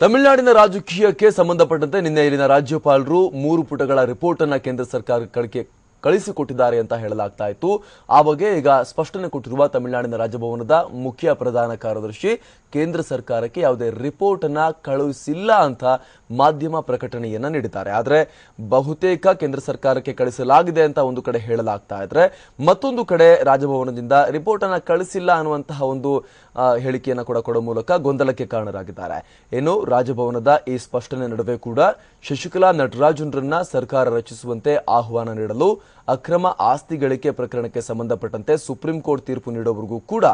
ತಮಿಳುನಾಡಿನ ರಾಜಕೀಯಕ್ಕೆ ಸಂಬಂಧಪಟ್ಟಂತೆ ನಿನ್ನೆ ಇಲ್ಲಿನ ರಾಜ್ಯಪಾಲರು ಮೂರು ಪುಟಗಳ ರಿಪೋರ್ಟ್ ಅನ್ನ ಕೇಂದ್ರ ಸರ್ಕಾರಕ್ಕೆ ಕಳಿಸಿಕೊಟ್ಟಿದ್ದಾರೆ ಅಂತ ಹೇಳಲಾಗ್ತಾ ಇತ್ತು. ಆ ಬಗ್ಗೆ ಈಗ ಸ್ಪಷ್ಟನೆ ಕೊಟ್ಟಿರುವ ತಮಿಳುನಾಡಿನ ರಾಜಭವನದ ಮುಖ್ಯ ಪ್ರಧಾನ ಕಾರ್ಯದರ್ಶಿ ಕೇಂದ್ರ ಸರ್ಕಾರಕ್ಕೆ ಯಾವುದೇ ರಿಪೋರ್ಟ್ ಅನ್ನ ಕಳುಹಿಸಿಲ್ಲ ಅಂತ ಮಾಧ್ಯಮ ಪ್ರಕಟಣೆಯನ್ನ ನೀಡಿದ್ದಾರೆ. ಆದರೆ ಬಹುತೇಕ ಕೇಂದ್ರ ಸರ್ಕಾರಕ್ಕೆ ಕಳಿಸಲಾಗಿದೆ ಅಂತ ಒಂದು ಕಡೆ ಹೇಳಲಾಗ್ತಾ ಇದ್ರೆ ಮತ್ತೊಂದು ಕಡೆ ರಾಜಭವನದಿಂದ ರಿಪೋರ್ಟ್ ಅನ್ನ ಕಳಿಸಿಲ್ಲ ಅನ್ನುವಂತಹ ಒಂದು ಹೇಳಿಕೆಯನ್ನು ಕೂಡ ಕೊಡೋ ಮೂಲಕ ಗೊಂದಲಕ್ಕೆ ಕಾರಣರಾಗಿದ್ದಾರೆ. ಇನ್ನು ರಾಜಭವನದ ಈ ಸ್ಪಷ್ಟನೆ ನಡುವೆ ಕೂಡ ಶಶಿಕಲಾ ನಟರಾಜನ್ರನ್ನ ಸರ್ಕಾರ ರಚಿಸುವಂತೆ ಆಹ್ವಾನ ನೀಡಲು ಅಕ್ರಮ ಆಸ್ತಿ ಗಳಿಕೆ ಪ್ರಕರಣಕ್ಕೆ ಸಂಬಂಧಪಟ್ಟಂತೆ ಸುಪ್ರೀಂ ಕೋರ್ಟ್ ತೀರ್ಪು ನೀಡೋವರೆಗೂ ಕೂಡ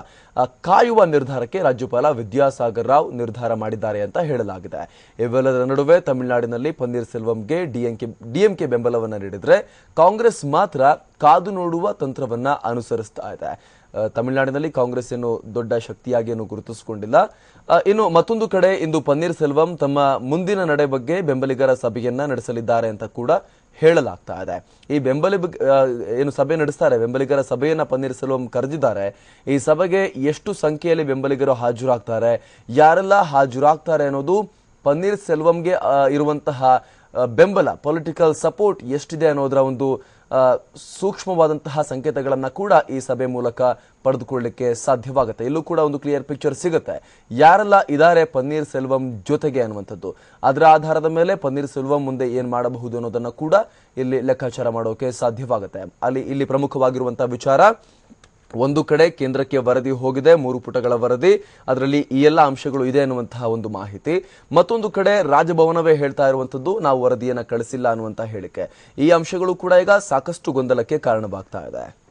ಕಾಯುವ ನಿರ್ಧಾರಕ್ಕೆ ರಾಜ್ಯಪಾಲ ವಿದ್ಯಾಸಾಗರ್ ರಾವ್ ನಿರ್ಧಾರ ಮಾಡಿದ್ದಾರೆ ಅಂತ ಹೇಳಲಾಗಿದೆ. ಇವೆಲ್ಲದರ ನಡುವೆ ತಮಿಳುನಾಡಿನಲ್ಲಿ ಪನ್ನೀರ್ ಸೆಲ್ವಂಗೆ ಡಿಎಂಕೆ ಡಿಎಂಕೆ ಬೆಂಬಲವನ್ನು ನೀಡಿದ್ರೆ ಕಾಂಗ್ರೆಸ್ ಮಾತ್ರ ಕಾದು ನೋಡುವ ತಂತ್ರವನ್ನ ಅನುಸರಿಸ್ತಾ ಇದೆ. ತಮಿಳುನಾಡಿನಲ್ಲಿ ಕಾಂಗ್ರೆಸ್ ಏನು ದೊಡ್ಡ ಶಕ್ತಿಯಾಗಿ ಏನು ಗುರುತಿಸಿಕೊಂಡಿಲ್ಲ. ಇನ್ನು ಮತ್ತೊಂದು ಕಡೆ ಇಂದು ಪನ್ನೀರ್ ಸೆಲ್ವಂ ತಮ್ಮ ಮುಂದಿನ ನಡೆ ಬಗ್ಗೆ ಬೆಂಬಲಿಗರ ಸಭೆಯನ್ನ ನಡೆಸಲಿದ್ದಾರೆ ಅಂತ ಕೂಡ ಹೇಳಲಾಗ್ತಾ ಇದೆ. ಈ ಬೆಂಬಲಿ ಏನು ಸಭೆ ನಡೆಸ್ತಾರೆ, ಬೆಂಬಲಿಗರ ಸಭೆಯನ್ನ ಪನ್ನೀರ್ ಸೆಲ್ವಂ ಕರೆದಿದ್ದಾರೆ. ಈ ಸಭೆಗೆ ಎಷ್ಟು ಸಂಖ್ಯೆಯಲ್ಲಿ ಬೆಂಬಲಿಗರು ಹಾಜರಾಗ್ತಾರೆ, ಯಾರೆಲ್ಲ ಹಾಜರಾಗ್ತಾರೆ ಅನ್ನೋದು ಪನ್ನೀರ್ ಸೆಲ್ವಂಗೆ ಇರುವಂತಹ ಬೆಂಬಲ ಪೊಲಿಟಿಕಲ್ ಸಪೋರ್ಟ್ ಎಷ್ಟಿದೆ ಅನ್ನೋದರ ಒಂದು ಸೂಕ್ಷ್ಮವಾದಂತಹ ಸಂಕೇತಗಳನ್ನು ಕೂಡ ಈ ಸಭೆ ಮೂಲಕ ಪಡೆದುಕೊಳ್ಳಲಿಕ್ಕೆ ಸಾಧ್ಯವಾಗುತ್ತೆ. ಇಲ್ಲೂ ಕೂಡ ಒಂದು ಕ್ಲಿಯರ್ ಪಿಕ್ಚರ್ ಸಿಗುತ್ತೆ. ಯಾರೆಲ್ಲ ಇದ್ದಾರೆ ಪನ್ನೀರ್ ಸೆಲ್ವಂ ಜೊತೆಗೆ ಅನ್ನುವಂಥದ್ದು. ಅದರ ಆಧಾರದ ಮೇಲೆ ಪನ್ನೀರ್ ಸೆಲ್ವಂ ಮುಂದೆ ಏನು ಮಾಡಬಹುದು ಅನ್ನೋದನ್ನು ಕೂಡ ಇಲ್ಲಿ ಲೆಕ್ಕಾಚಾರ ಮಾಡೋಕೆ ಸಾಧ್ಯವಾಗುತ್ತೆ. ಅಲ್ಲಿ ಇಲ್ಲಿ ಪ್ರಮುಖವಾಗಿರುವಂತಹ ವಿಚಾರ ಒಂದು ಕಡೆ ಕೇಂದ್ರಕ್ಕೆ ವರದಿ ಹೋಗಿದೆ, ಮೂರು ಪುಟಗಳ ವರದಿ. ಅದರಲ್ಲಿ ಈ ಎಲ್ಲ ಅಂಶಗಳು ಇದೆ ಅನ್ನುವಂತಹ ಒಂದು ಮಾಹಿತಿ. ಮತ್ತೊಂದು ಕಡೆ ರಾಜಭವನವೇ ಹೇಳ್ತಾ ಇರುವಂತದ್ದು ನಾವು ವರದಿಯನ್ನು ಕಳಿಸಿಲ್ಲ ಅನ್ನುವಂತಹ ಹೇಳಿಕೆ. ಈ ಅಂಶಗಳು ಕೂಡ ಈಗ ಸಾಕಷ್ಟು ಗೊಂದಲಕ್ಕೆ ಕಾರಣವಾಗ್ತಾ ಇದೆ.